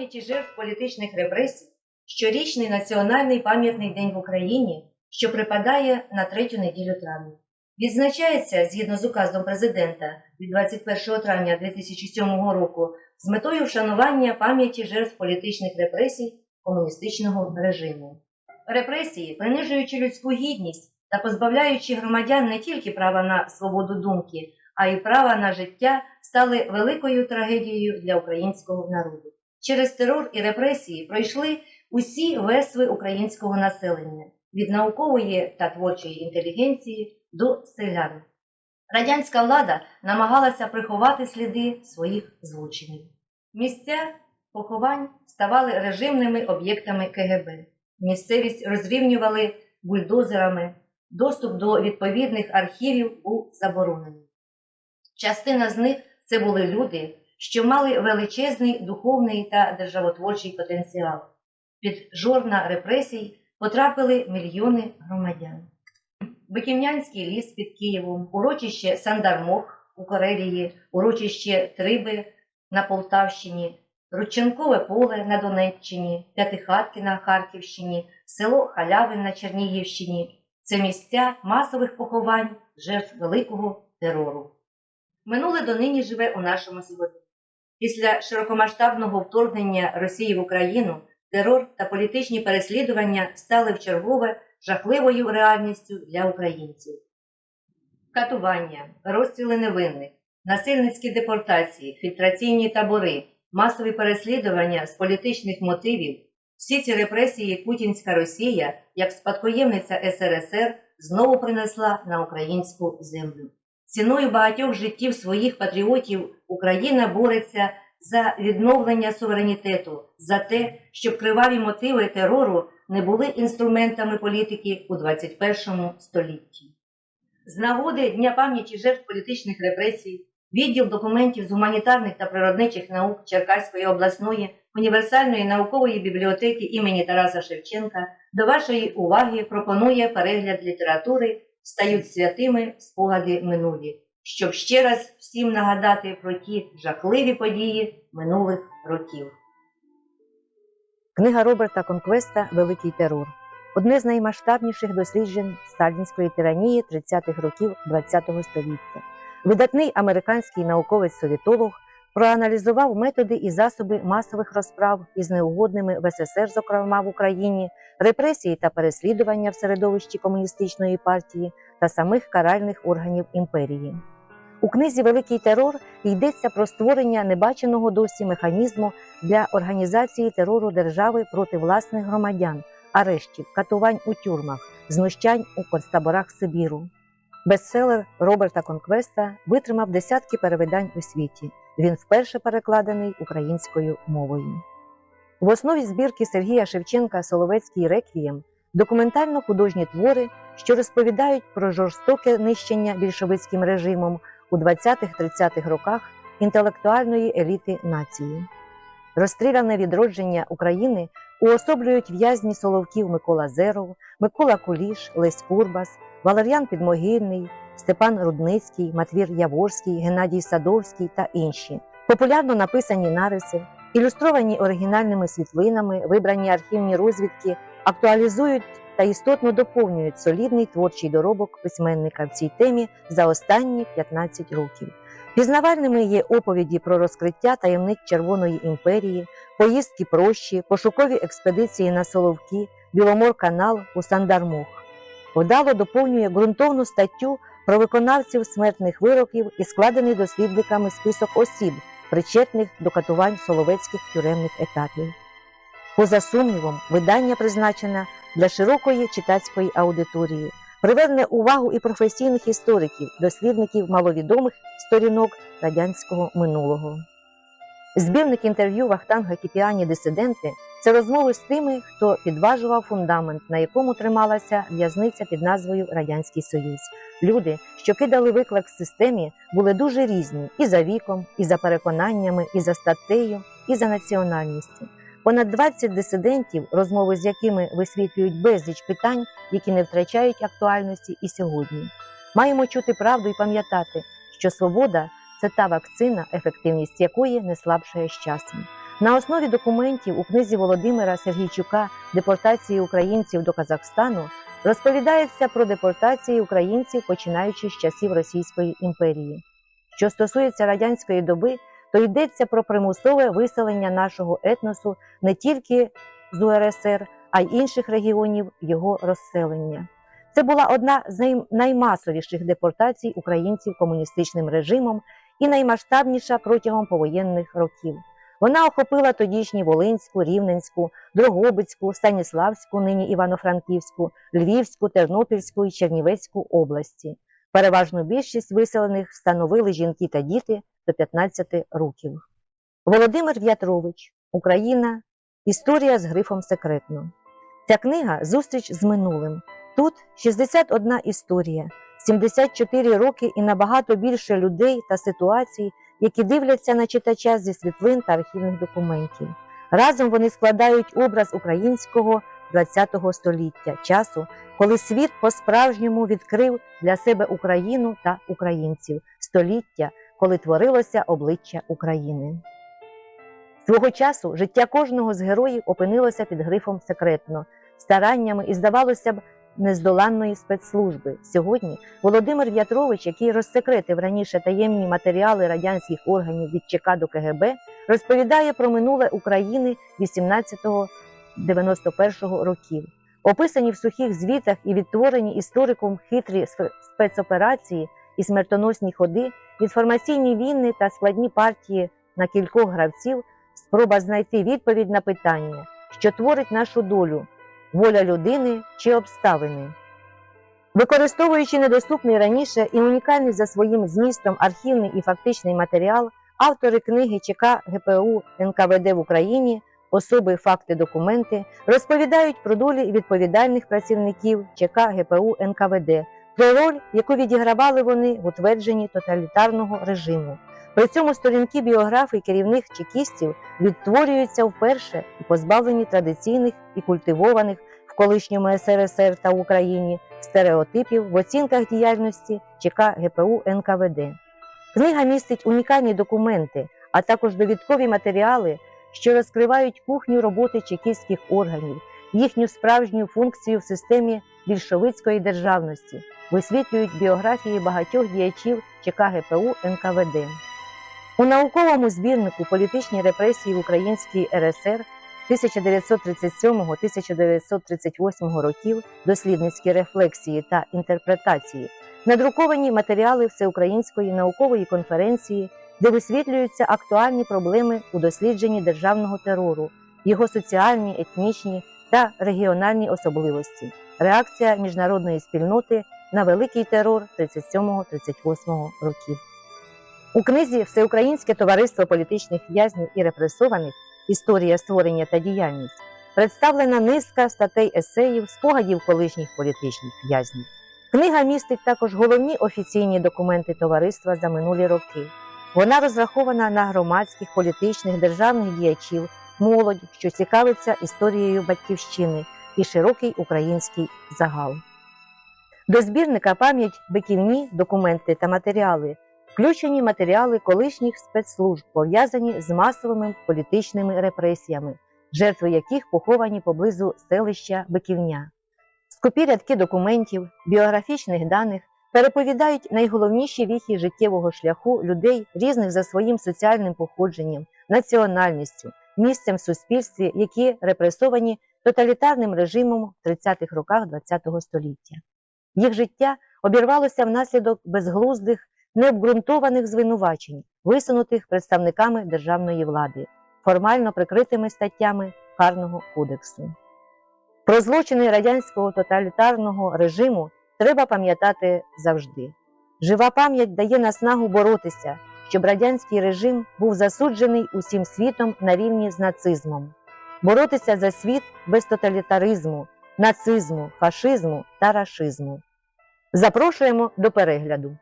пам'яті жертв політичних репресій щорічний національний пам'ятний день в Україні, що припадає на третю неділю травня. Відзначається згідно з указом президента від 21 травня 2007 року з метою вшанування пам'яті жертв політичних репресій комуністичного режиму. Репресії, принижуючи людську гідність та позбавляючи громадян не тільки права на свободу думки, а й права на життя, стали великою трагедією для українського народу. Через терор і репресії пройшли усі верстви українського населення від наукової та творчої інтелігенції до селян. Радянська влада намагалася приховати сліди своїх злочинів. Місця поховань ставали режимними об'єктами КГБ. Місцевість розрівнювали бульдозерами, доступ до відповідних архівів у заборонений. Частина з них це були люди, що мали величезний духовний та державотворчий потенціал. Під жорна репресій потрапили мільйони громадян. Биківнянський ліс під Києвом, урочище Сандармох у Карелії, урочище Триби на Полтавщині, Рудченкове поле на Донеччині, П'ятихатки на Харківщині, село Халявин на Чернігівщині це місця масових поховань жертв великого терору. Минуле донині живе у нашому сьогодні. Після широкомасштабного вторгнення Росії в Україну терор та політичні переслідування стали вчергове жахливою реальністю для українців. Катування, розстріли невинних, насильницькі депортації, фільтраційні табори, масові переслідування з політичних мотивів, всі ці репресії путінська Росія, як спадкоємниця СРСР, знову принесла на українську землю. Ціною багатьох життів своїх патріотів Україна бореться за відновлення суверенітету, за те, щоб криваві мотиви терору не були інструментами політики у 21 столітті. З нагоди Дня пам'яті жертв політичних репресій, відділ документів з гуманітарних та природничих наук Черкаської обласної універсальної наукової бібліотеки імені Тараса Шевченка до вашої уваги пропонує перегляд літератури Стають святими спогади минулі, щоб ще раз всім нагадати про ті жахливі події минулих років. Книга Роберта Конквеста Великий терор одне з наймасштабніших досліджень сталінської тиранії 30-х років ХХ століття. Видатний американський науковець-совітолог проаналізував методи і засоби масових розправ із неугодними в СССР, зокрема в Україні, репресії та переслідування в середовищі комуністичної партії та самих каральних органів імперії. У книзі Великий терор йдеться про створення небаченого досі механізму для організації терору держави проти власних громадян, арештів, катувань у тюрмах, знущань у концтаборах Сибіру. Бестселер Роберта Конквеста витримав десятки перевидань у світі. Він вперше перекладений українською мовою. В основі збірки Сергія Шевченка Соловецький реквієм документально художні твори, що розповідають про жорстоке нищення більшовицьким режимом у 20-30-х роках інтелектуальної еліти нації. Розстріляне відродження України уособлюють в'язні Соловків Микола Зеров, Микола Куліш, Лесь Курбас, Валер'ян Підмогильний, Степан Рудницький, Матвір Яворський, Геннадій Садовський та інші. Популярно написані нариси, ілюстровані оригінальними світлинами, вибрані архівні розвідки, актуалізують та істотно доповнюють солідний творчий доробок письменника в цій темі за останні 15 років. Пізнавальними є оповіді про розкриття таємниць Червоної імперії, поїздки прощі, пошукові експедиції на Соловки, Біломор-канал у Сандармох. Вдало доповнює ґрунтовну статтю про виконавців смертних вироків і складений дослідниками список осіб, причетних до катувань соловецьких тюремних етапів. Поза сумнівом, видання призначене для широкої читацької аудиторії, приверне увагу і професійних істориків, дослідників маловідомих сторінок радянського минулого. Збірник інтерв'ю Вахтанга Кіпіані Дисиденти це розмови з тими, хто підважував фундамент, на якому трималася в'язниця під назвою Радянський Союз. Люди, що кидали виклик системі, були дуже різні і за віком, і за переконаннями, і за статтею, і за національністю. Понад 20 дисидентів, розмови з якими висвітлюють безліч питань, які не втрачають актуальності і сьогодні. Маємо чути правду і пам'ятати, що свобода це та вакцина, ефективність якої не слабшає з часом. На основі документів у книзі Володимира Сергійчука Депортації українців до Казахстану розповідається про депортації українців, починаючи з часів Російської імперії. Що стосується радянської доби, то йдеться про примусове виселення нашого етносу не тільки з УРСР, а й інших регіонів його розселення. Це була одна з наймасовіших депортацій українців комуністичним режимом і наймасштабніша протягом повоєнних років. Вона охопила тодішні Волинську, Рівненську, Дрогобицьку, Станіславську, нині Івано-Франківську, Львівську, Тернопільську і Чернівецьку області. Переважну більшість виселених становили жінки та діти до 15 років. Володимир В'ятрович Україна. Історія з грифом секретно. Ця книга Зустріч з минулим. Тут 61 історія, 74 роки і набагато більше людей та ситуацій, які дивляться на читача зі світлин та архівних документів. Разом вони складають образ українського ХХ століття, часу, коли світ по-справжньому відкрив для себе Україну та українців, століття, коли творилося обличчя України. Свого часу життя кожного з героїв опинилося під грифом секретно, стараннями і, здавалося б, нездоланної спецслужби. Сьогодні Володимир В'ятрович, який розсекретив раніше таємні матеріали радянських органів від ЧК до КГБ, розповідає про минуле України 18-91 років. Описані в сухих звітах і відтворені істориком хитрі спецоперації і смертоносні ходи, інформаційні війни та складні партії на кількох гравців спроба знайти відповідь на питання, що творить нашу долю, воля людини чи обставини. Використовуючи недоступний раніше і унікальний за своїм змістом архівний і фактичний матеріал, автори книги ЧК ГПУ НКВД в Україні Особи, факти, документи розповідають про долі відповідальних працівників ЧК ГПУ НКВД, про роль, яку відігравали вони в утвердженні тоталітарного режиму. При цьому сторінки біографій керівних чекістів відтворюються вперше позбавлені традиційних і культивованих в колишньому СРСР та Україні стереотипів в оцінках діяльності ЧК ГПУ НКВД. Книга містить унікальні документи, а також довідкові матеріали, що розкривають кухню роботи чекістських органів, їхню справжню функцію в системі більшовицької державності, висвітлюють біографії багатьох діячів ЧК ГПУ НКВД. У науковому збірнику Політичні репресії в Українській РСР 1937-1938 років дослідницькі рефлексії та інтерпретації надруковані матеріали Всеукраїнської наукової конференції, де висвітлюються актуальні проблеми у дослідженні державного терору, його соціальні, етнічні та регіональні особливості, реакція міжнародної спільноти на великий терор 37-38 років. У книзі Всеукраїнське товариство політичних в'язнів і репресованих Історія створення та діяльність представлена низка статей есеїв, спогадів колишніх політичних в'язнів. Книга містить також головні офіційні документи товариства за минулі роки. Вона розрахована на громадських, політичних, державних діячів, молодь, що цікавиться історією батьківщини і широкий український загал. До збірника пам'ять биківні, документи та матеріали включені матеріали колишніх спецслужб, пов'язані з масовими політичними репресіями, жертви яких поховані поблизу селища Биківня. Скупі рядки документів, біографічних даних переповідають найголовніші віхи життєвого шляху людей різних за своїм соціальним походженням, національністю, місцем в суспільстві, які репресовані тоталітарним режимом в 30-х роках ХХ століття. Їх життя обірвалося внаслідок безглуздих, необґрунтованих звинувачень, висунутих представниками державної влади, формально прикритими статтями Карного кодексу. Про злочини радянського тоталітарного режиму треба пам'ятати завжди. Жива пам'ять дає наснагу боротися, щоб радянський режим був засуджений усім світом на рівні з нацизмом, боротися за світ без тоталітаризму, нацизму, фашизму та рашизму. Запрошуємо до перегляду.